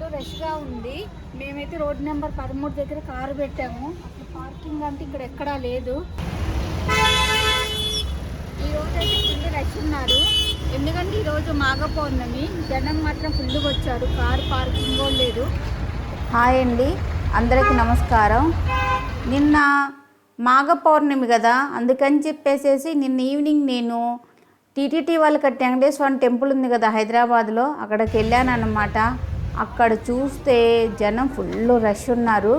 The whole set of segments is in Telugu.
ఫుల్ రష్గా ఉంది. మేమైతే రోడ్ నెంబర్ పదమూడు దగ్గర కారు పెట్టాము. అసలు పార్కింగ్ అంటే ఇక్కడ ఎక్కడా లేదు. ఈ రోజు అయితే ఫుల్ రష్ ఉన్నారు. ఎందుకంటే ఈరోజు మాఘ పౌర్ణమి జనం మాత్రం ఫుల్గా వచ్చారు. కారు పార్కింగ్ కూడా లేదు. హాయ్ అండి. అందరికీ నమస్కారం. నిన్న మాఘ పౌర్ణమి కదా అందుకని చెప్పేసేసి నిన్న ఈవినింగ్ నేను టీటీటీ వాళ్ళు కట్టే వెంకటేశ్వర టెంపుల్ ఉంది కదా హైదరాబాద్లో అక్కడికి వెళ్ళాను అన్నమాట అక్కడ చూస్తే జనం ఫుల్ రష్ ఉన్నారు.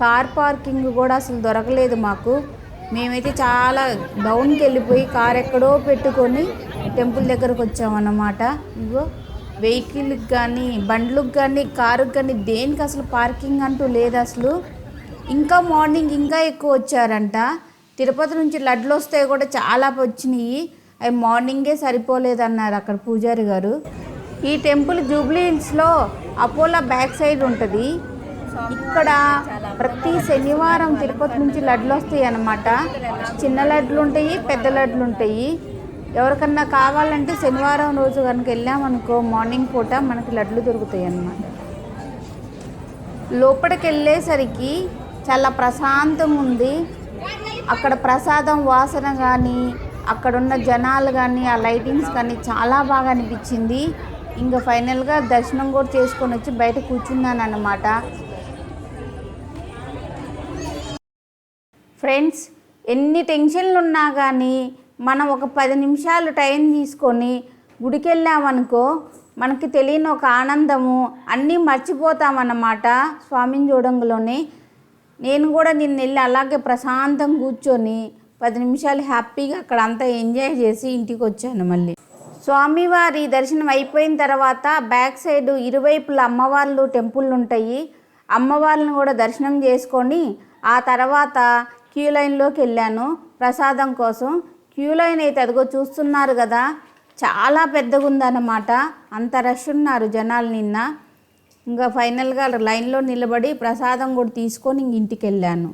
కార్ పార్కింగ్ కూడా అసలు దొరకలేదు మాకు. మేమైతే చాలా డౌన్కి వెళ్ళిపోయి కార్ ఎక్కడో పెట్టుకొని టెంపుల్ దగ్గరకు వచ్చామన్నమాట ఇగో వెహికల్కి కానీ బండ్లకు కానీ కారుకి కానీ దేనికి అసలు పార్కింగ్ అంటూ లేదు అసలు. ఇంకా మార్నింగ్ ఇంకా ఎక్కువ వచ్చారంట. తిరుపతి నుంచి లడ్లు వస్తే కూడా చాలా వచ్చినాయి. అవి మార్నింగే సరిపోలేదన్నారు అక్కడ పూజారి గారు. ఈ టెంపుల్ జూబ్లీ హిల్స్లో అపోలో బ్యాక్ సైడ్ ఉంటుంది. ఇక్కడ ప్రతి శనివారం తిరుపతి నుంచి లడ్లు వస్తాయి అన్నమాట. చిన్న లడ్లు ఉంటాయి పెద్ద లడ్లు ఉంటాయి. ఎవరికన్నా కావాలంటే శనివారం రోజు కనుక వెళ్ళామనుకో మార్నింగ్ పూట మనకి లడ్లు దొరుకుతాయి అన్నమాట. లోపలికి వెళ్ళేసరికి చాలా ప్రశాంతంగా ఉంది. అక్కడ ప్రసాదం వాసన కానీ అక్కడున్న జనాలు కానీ ఆ లైటింగ్స్ కానీ చాలా బాగా అనిపించింది. ఇంకా ఫైనల్గా దర్శనం కూడా చేసుకొని వచ్చి బయట కూర్చున్నాను అన్నమాట ఫ్రెండ్స్ ఎన్ని టెన్షన్లు ఉన్నా కానీ మనం ఒక పది నిమిషాలు టైం తీసుకొని గుడికి వెళ్ళామనుకో మనకి తెలియని ఒక ఆనందము అన్నీ మర్చిపోతామన్నమాట స్వామిని చూడంగలోనే. నేను కూడా నిన్న వెళ్ళి అలాగే ప్రశాంతంగా కూర్చొని పది నిమిషాలు హ్యాపీగా అక్కడ అంతా ఎంజాయ్ చేసి ఇంటికి వచ్చాను మళ్ళీ. స్వామివారి దర్శనం అయిపోయిన తర్వాత బ్యాక్ సైడ్ ఇరువైపుల అమ్మవార్లు టెంపుల్ ఉంటాయి అమ్మవార్లను కూడా దర్శనం చేసుకొని ఆ తర్వాత క్యూ లైన్లోకి వెళ్ళాను. ప్రసాదం కోసం క్యూ లైన్ అయితే అదిగో చూస్తున్నారు కదా చాలా పెద్దగా ఉందన్నమాట అంత రష్ ఉన్నారు జనాలు నిన్న. ఇంకా ఫైనల్గా లైన్లో నిలబడి ప్రసాదం కూడా తీసుకొని ఇంటికి వెళ్ళాను.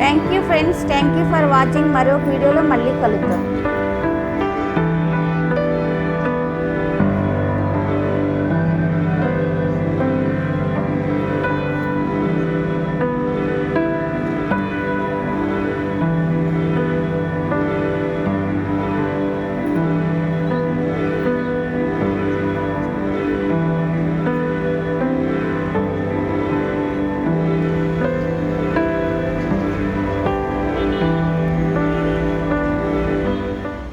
Thank you friends thank you for watching మరో వీడియోలో మళ్ళీ కలుద్దాం.